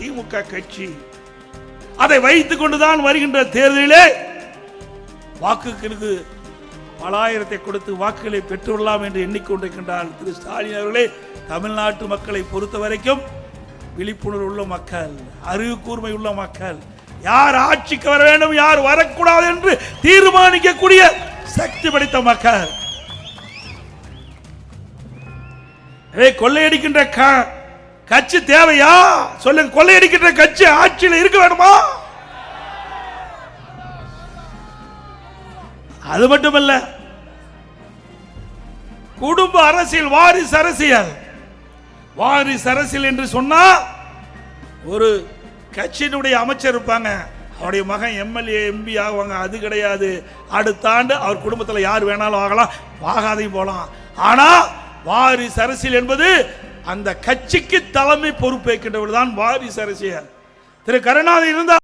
திமுக கட்சி. அதை வைத்துக் கொண்டுதான் வருகின்ற தேர்தலிலே வாக்குகளுக்கு பலாயிரத்தை கொடுத்து வாக்குகளை பெற்றுள்ளலாம் என்று எண்ணிக்கொண்டிருக்கின்றார் திரு ஸ்டாலின் அவர்களே. தமிழ்நாட்டு மக்களை பொறுத்த வரைக்கும் விழிப்புணர்வு உள்ள மக்கள் அறிவு கூர்மை உள்ள மக்கள் யார் ஆட்சிக்கு வர வேண்டும் யார் வரக்கூடாது என்று தீர்மானிக்கக்கூடிய சக்தி படைத்த மக்கள். கொள்ளையடிக்கின்ற க- கட்சி தேவையா? சொல்லுங்க கொள்ளையடிக்கிற கட்சி ஆட்சியில் இருக்க வேணுமா அது மட்டுமல்ல குடும்ப அரசியல் வாரிசு அரசியல். வாரிசு அரசியல் என்று சொன்னா ஒரு கட்சியினுடைய அமைச்சர் இருப்பாங்க. அவருடைய மகன் எம்எல்ஏ எம்பி ஆகுவாங்க. அது கிடையாது. அடுத்த ஆண்டு அவர் குடும்பத்தில் யார் வேணாலும் ஆகலாம். ஆகாதையும் போகலாம் ஆனால் வாரிசு அரசியல் என்பது அந்த கட்சிக்கு தலைமை பொறுப்பேற்கின்றவர் தான் வாரிசு அரசியல். திரு கருணாநிதி இருந்தால்